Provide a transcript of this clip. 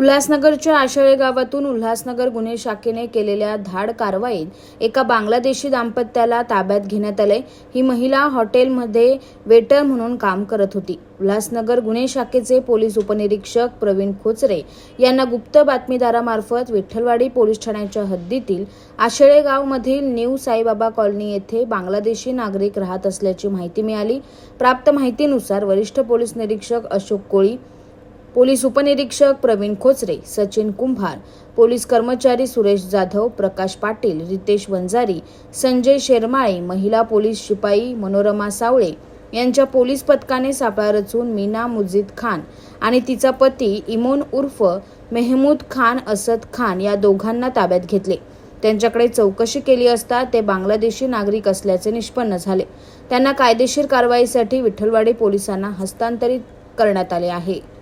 उल्हासनगरच्या आशाळे गावातून उल्हासनगर गुन्हे शाखेने केलेल्या धाड कारवाईत एका बांगलादेशी दाम्पत्याला ताब्यात घेण्यात आले. ही महिला हॉटेलमध्ये वेटर म्हणून काम करत होती. उल्हासनगर गुन्हे शाखेचे पोलीस उपनिरीक्षक प्रवीण खोचरे यांना गुप्त बातमीदारामार्फत विठ्ठलवाडी पोलीस ठाण्याच्या हद्दीतील आशेळे गावमधील न्यू साईबाबा कॉलनी येथे बांगलादेशी नागरिक राहत असल्याची माहिती मिळाली. प्राप्त माहितीनुसार वरिष्ठ पोलीस निरीक्षक अशोक कोळी पोलीस उपनिरीक्षक प्रवीण खोचरे सचिन कुंभार पोलीस कर्मचारी सुरेश जाधव प्रकाश पाटील रितेश वंजारी संजय शेरमाळे महिला पोलीस शिपाई मनोरमा सावळे यांच्या पोलीस पथकाने सापळा रचून मीना मुजीद खान आणि तिचा पती इमोन उर्फ मेहमूद खान असद खान या दोघांना ताब्यात घेतले. त्यांच्याकडे चौकशी केली असता ते बांगलादेशी नागरिक असल्याचे निष्पन्न झाले. त्यांना कायदेशीर कारवाईसाठी विठ्ठलवाडी पोलिसांना हस्तांतरित करण्यात आले आहे.